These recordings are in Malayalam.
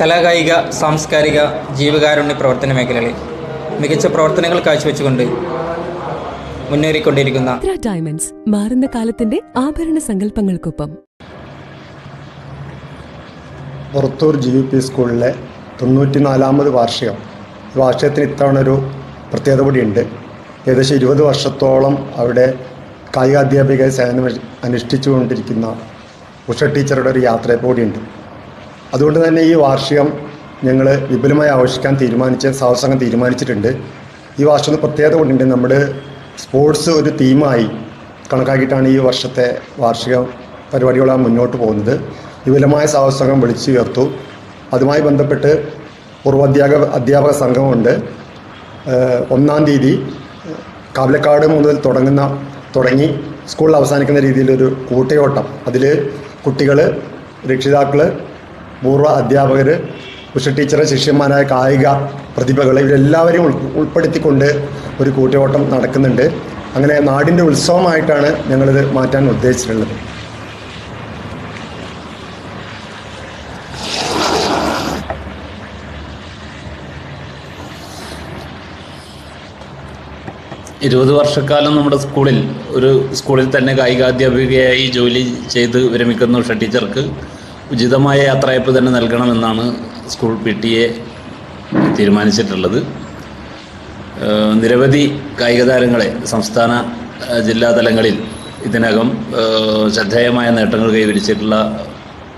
കലാകായിക സാംസ്കാരിക ജീവകാരുണ്യ പ്രവർത്തന മേഖലകളിൽ മികച്ച പ്രവർത്തനങ്ങൾ കാഴ്ചവെച്ചുകൊണ്ട് മുന്നേറിക്കൊണ്ടിരിക്കുന്ന ഡയമണ്ട്സ് മാറുന്ന കാലത്തിന്റെ ആഭരണ സങ്കല്പങ്ങൾക്കൊപ്പം. പുറത്തൂർ ജി യു പി സ്കൂളിലെ തൊണ്ണൂറ്റി നാലാമത് വാർഷികം. ഈ വാർഷികത്തിന് ഇത്തവണ ഒരു പ്രത്യേകത കൂടിയുണ്ട്. ഏകദേശം ഇരുപത് വർഷത്തോളം അവിടെ കായികാധ്യാപിക സേവനം അനുഷ്ഠിച്ചുകൊണ്ടിരിക്കുന്ന ഉഷ ടീച്ചറുടെ ഒരു യാത്രയെ കൂടിയുണ്ട്. അതുകൊണ്ട് തന്നെ ഈ വാർഷികം ഞങ്ങൾ വിപുലമായി ആഘോഷിക്കാൻ തീരുമാനിച്ച് സാഹസംഘം തീരുമാനിച്ചിട്ടുണ്ട്. ഈ വാർഷികം പ്രത്യേകത കൊണ്ടുണ്ട്. നമ്മുടെ സ്പോർട്സ് ഒരു തീമായി കണക്കാക്കിയിട്ടാണ് ഈ വർഷത്തെ വാർഷിക പരിപാടികളാണ് മുന്നോട്ട് പോകുന്നത്. വിപുലമായ സാഹസംഘം വിളിച്ചു ചേർത്തു അതുമായി ബന്ധപ്പെട്ട് പൂർവാധ്യാപക അധ്യാപക സംഘമുണ്ട്. ഒന്നാം തീയതി കാവലക്കാട് മുതൽ തുടങ്ങുന്ന തുടങ്ങി സ്കൂളിൽ അവസാനിക്കുന്ന രീതിയിലൊരു കൂട്ടയോട്ടം. അതിൽ കുട്ടികൾ രക്ഷിതാക്കൾ പൂർവ അധ്യാപകർ ഉഷ ടീച്ചറെ ശിഷ്യന്മാരായ കായിക പ്രതിഭകൾ ഇവരെല്ലാവരെയും ഉൾ ഉൾപ്പെടുത്തിക്കൊണ്ട് ഒരു കൂട്ടയോട്ടം നടക്കുന്നുണ്ട്. അങ്ങനെ നാടിന്റെ ഉത്സവമായിട്ടാണ് ഞങ്ങളിത് മാറ്റാൻ ഉദ്ദേശിച്ചിട്ടുള്ളത്. ഇരുപത് വർഷക്കാലം നമ്മുടെ സ്കൂളിൽ ഒരു സ്കൂളിൽ തന്നെ കായികാധ്യാപികയായി ജോലി ചെയ്ത് വിരമിക്കുന്ന ഉഷ ടീച്ചർക്ക് ഉചിതമായ യാത്രയപ്പ് തന്നെ നൽകണമെന്നാണ് സ്കൂൾ പി ടി എ തീരുമാനിച്ചിട്ടുള്ളത്. നിരവധി കായിക താരങ്ങളെ സംസ്ഥാന ജില്ലാ തലങ്ങളിൽ ഇതിനകം ശ്രദ്ധേയമായ നേട്ടങ്ങൾ കൈവരിച്ചിട്ടുള്ള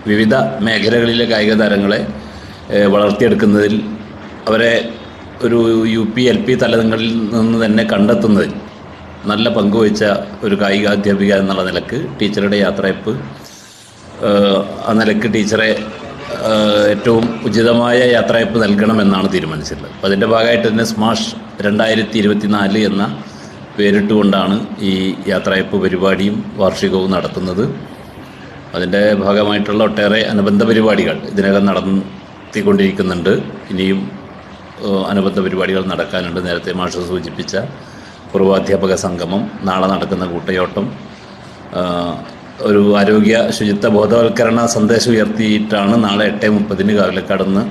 വിവിധ മേഖലകളിലെ കായിക താരങ്ങളെ വളർത്തിയെടുക്കുന്നതിൽ അവരെ ഒരു യു പി എൽ പി തലങ്ങളിൽ നിന്ന് തന്നെ കണ്ടെത്തുന്നതിൽ നല്ല പങ്കുവച്ച ഒരു കായികാധ്യാപിക എന്നുള്ള നിലയ്ക്ക് ടീച്ചറുടെ യാത്രയപ്പ് ആ നിലയ്ക്ക് ടീച്ചറെ ഏറ്റവും ഉചിതമായ യാത്രയപ്പ് നൽകണമെന്നാണ് തീരുമാനിച്ചിട്ടുള്ളത്. അപ്പോൾ അതിന്റെ ഭാഗമായിട്ട് തന്നെ സ്മാഷ് രണ്ടായിരത്തി ഇരുപത്തി നാല് എന്ന പേരിട്ടുകൊണ്ടാണ് ഈ യാത്രയപ്പ് പരിപാടിയും വാർഷികവും നടത്തുന്നത്. അതിന്റെ ഭാഗമായിട്ടുള്ള ഒട്ടേറെ അനുബന്ധ പരിപാടികൾ ഇതിനകം നടത്തിക്കൊണ്ടിരിക്കുന്നുണ്ട്. ഇനിയും അനുബന്ധ പരിപാടികൾ നടക്കാനുണ്ട്. നേരത്തെ മാഷ് സൂചിപ്പിച്ച പൂർവാധ്യാപക സംഗമം നാളെ നടക്കുന്ന കൂട്ടയോട്ടം ഒരു ആരോഗ്യ ശുചിത്വ ബോധവൽക്കരണ സന്ദേശം ഉയർത്തിയിട്ടാണ് നാളെ എട്ട് മുപ്പതിന് കാവിലക്കടന്ന്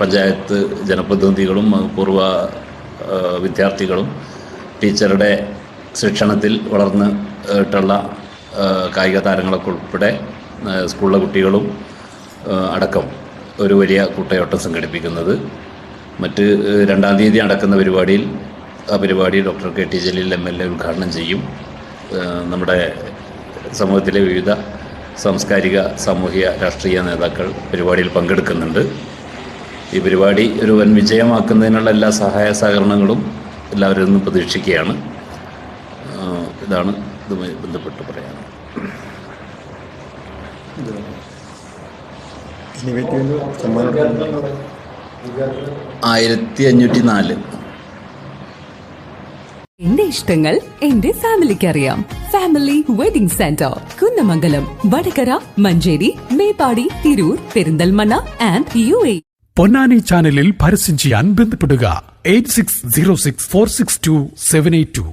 പഞ്ചായത്ത് ജനപ്രതിനിധികളും പൂർവ വിദ്യാർത്ഥികളും ടീച്ചറുടെ ശിക്ഷണത്തിൽ വളർന്ന് ഇട്ടുള്ള ആഹ് കായിക താരങ്ങളൊക്കെ ഉൾപ്പെടെ സ്കൂളിലെ കുട്ടികളും അടക്കം ഒരു വലിയ കൂട്ടയോട്ടം സംഘടിപ്പിക്കുന്നത്. മറ്റ് രണ്ടാം തീയതി നടക്കുന്ന പരിപാടിയിൽ ആ പരിപാടി doctor K T Jaleel M L A ഉദ്ഘാടനം ചെയ്യും. നമ്മുടെ സമൂഹത്തിലെ വിവിധ സാംസ്കാരിക സാമൂഹിക രാഷ്ട്രീയ നേതാക്കൾ പരിപാടിയിൽ പങ്കെടുക്കുന്നുണ്ട്. ഈ പരിപാടി ഒരു വൻ വിജയമാക്കുന്നതിനുള്ള എല്ലാ സഹായ സഹകരണങ്ങളും എല്ലാവരിൽ നിന്നും പ്രതീക്ഷിക്കുകയാണ്. ഇതാണ് ഇതുമായി ബന്ധപ്പെട്ട് സമ്മാനം. ആയിരത്തി അഞ്ഞൂറ്റി നാല്. എന്റെ ഇഷ്ടങ്ങൾ എന്റെ ഫാമിലിക്ക് അറിയാം family wedding centre Kunnamangalam Vadakara Manjeri Meppadi Tirur Perinthalmanna and U A Ponnani ചാനലിൽ പരസ്യം ചെയ്യാൻ ബന്ധപ്പെടുക. Eight six zero six four six two seven eight two.